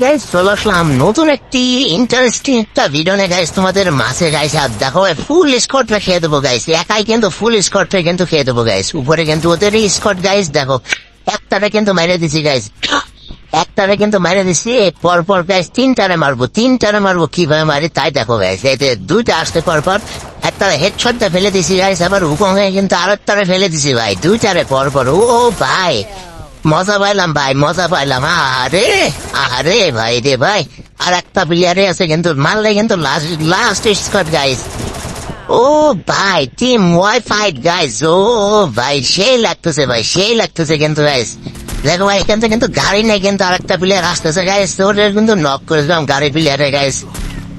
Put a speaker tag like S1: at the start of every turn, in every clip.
S1: Guys চলে আসলাম নতুন একটি ইন্টারেস্টিং একটা ভিডিও গাইস তোমাদের মাঝে গাইস আর দেখো ফুল স্কটটা খেয়ে দেবো গাইস একাই কিন্তু ফুল স্কটটা কিন্তু খেয়ে দেবো গাইস উপরে কিন্তু ওদের স্কট গাইস দেখো কিন্তু মেরে দিছি গাইস একটারে কিন্তু দিছি পর পর গাইস তিনটারে মারবো তিনটারে মারবো, কীভাবে মারি তাই দেখো গাইস এতে দুইটা আসতে পর পর একটারে হেডশটটা ফেলে দিছি গাইস আবার হুকম কিন্তু আরেকটারে ফেলে দিছি ভাই, দুইটারে পর পর ও ভাই মজা পাইলাম ভাই, মজা পাইলাম। আরে আরে ভাই রে ভাই। আর একটা প্লেয়ারে আছে কিন্তু, মারলে কিন্তু লাস্ট লাস্ট স্কট গাইস ও ভাই টিম ওয়াই ফাইট গাইস ও ভাই, সেই লাগতেছে ভাই, সেই লাগতেছে কিন্তু গাইস দেখো ভাই, এখান থেকে কিন্তু গাড়ি নেই কিন্তু আরেকটা প্লেয়ার আসতেছে গাইস ওদের কিন্তু নক করে দিলাম গাড়ি প্লেয়ারে গাইস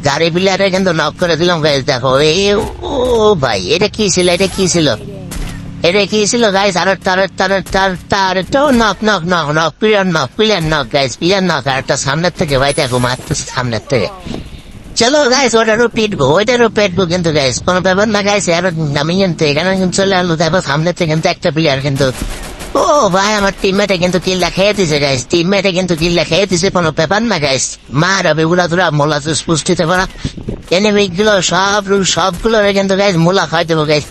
S1: গাড়ি প্লেয়ারে কিন্তু নক করে দিলাম গাইস দেখো এই ও ভাই, এটা কি ছিল, এটা কি ছিল? এটা কি ছিল গাইস আর তার তার তার তার তো knock knock knock knock player knock player knock guys player knock আর একটা সামনের থেকে ভাই দেখো, মারতেছে সামনের থেকে। চলো গাইস ওটারও পিটবো ওইটারও পেটবো কিন্তু গাইস কোনো ব্যাপার না গাইস আর আমি কিন্তু এখানে কিন্তু চলে আলো দেখো সামনে থেকে কিন্তু একটা প্লেয়ার কিন্তু। ও ভাই, আমার টিমমেটে কিন্তু কিল্লা খেয়ে দিছে গাইস টিমমেটে কিন্তু কিল্লা খেয়ে দিছে, কোনো ব্যাপার না গাইস মার হবে ধরা মোলা পুষ্টিতে এনিমি গুলো সব সবগুলো কিন্তু গাইস মোলা খাই দেবো গাইস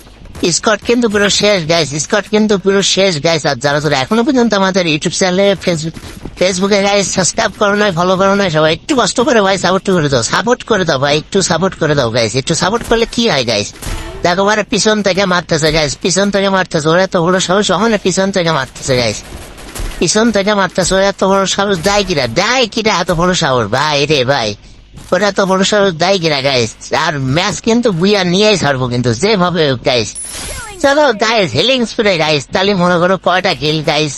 S1: স্কট কিন্তু পুরো শেষ গাইস স্কট কিন্তু পুরো শেষ গাইস আর যারা যারা এখনও পর্যন্ত আমাদের ইউটিউব চ্যানেলে ফেসবুক ফেসবুকে গাইস সাবস্ক্রাইব করো নাই ফলো করো নাই, সবাই একটু কষ্ট করে ভাই সাপোর্ট করে দাও সাপোর্ট করে দাও ভাই, একটু সাপোর্ট করে দাও গাইস একটু সাপোর্ট করলে কি হয় গাইস দেখো মানে পিছন থেকে মারতেছে গাইস পিছন থেকে মারতেছে, ওরা তো বড় সাহস ওখানে পিছন থেকে মারতেছে গাইস পিছন থেকে মারতেছে, ওরা এত বড় সাহস, দেয় কিনা দেয় কিনা এত বড় সাহস, ভাই রে, ভাই। ওরা তো বড় সাহস দেয় কিনা গাইস আর ম্যাচ কিন্তু বুইয়া নিয়েই ছাড়বো কিন্তু, যেভাবে গাইস চলো গাইস হিলিং স্প্রে গাইস তাহলে মনে করো কয়টা কিল গাইস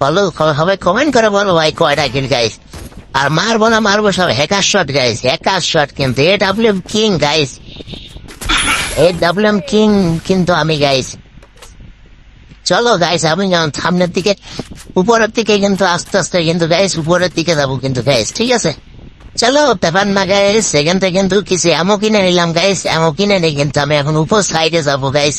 S1: বলো, সবাই কমেন্ট করে বলো ভাই, কয়টা কিল গাইস আর মারবো না, মারবো সব hacker shot guys hacker shot কিন্তু A W king guys A W king কিন্তু আমি গাইস চলো গাইস আমি যখন সামনের দিকে, উপরের দিকে কিন্তু আস্তে আস্তে কিন্তু গাইস উপরের দিকে যাব কিন্তু গাইস ঠিক আছে? চলো ব্যাপার না গাইস সেখান থেকে কিন্তু কিছু এমও কিনে নিলাম, গাইস। এমও কিনে নেই কিন্তু আমি এখন উপর সাইডে যাব, গাইস।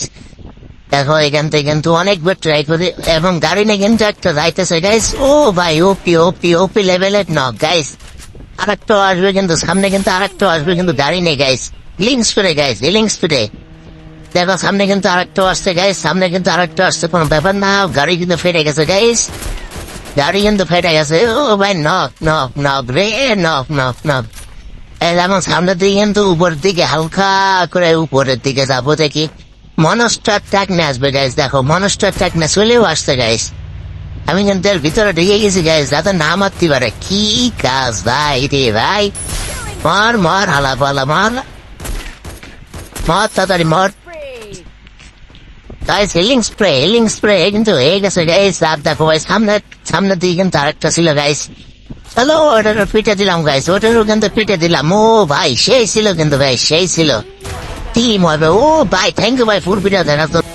S1: দেখো এখান থেকে কিন্তু অনেকবার ট্রাই করি, এবং গাড়ি নিয়ে কিন্তু একটা যাইতেছে, গাইস। ও ভাই ওপি ওপি ওপি লেভেলের ন গাইস। আরেকটা আসবে কিন্তু, সামনে কিন্তু আর আরেকটা আসবে কিন্তু গাড়ি নেই গাইস। লিঙ্ক স্পিডে গাইস লিঙ্ক স্পিডে দেখো, সামনে কিন্তু আর আরেকটা আসছে, গাইস। সামনে কিন্তু আর আরেকটা আসছে, কোনো ব্যাপার না, গাড়ি কিন্তু ফেটে গেছে, গাইস। গাড়ি কিন্তু ফেটে গেছে ও ভাই নক নক নক রে নক নক নক যেমন সামনের দিকে কিন্তু উপরের দিকে হালকা করে উপরের দিকে যাব দেখি মনস্টার ট্যাকনে আসবে গাইস দেখো মনস্টার ট্যাকনে চলেও আসছে গাইস আমি কিন্তু এর ভিতরে ঢুকে গেছি গাইস যাতে না মারতে পারে কি কাজ ভাই রে ভাই মার মার হালা পালা মার মার তাড়াতাড়ি মার guys healing spray healing spray কিন্তু হয়ে গেছে গাইস আর দেখো ভাই সামনে দিয়ে কিন্তু আরেকটা ছিল গাইস হ্যালো ওটার পিঠে দিলাম গাইস ওটারও কিন্তু পিঠে দিলাম। ও ভাই, সেই ছিল কিন্তু ভাই, সেই ছিল। টিম হবে। ও ভাই থ্যাংক ইউ ভাই ফুল পিঠা দেখার জন্য।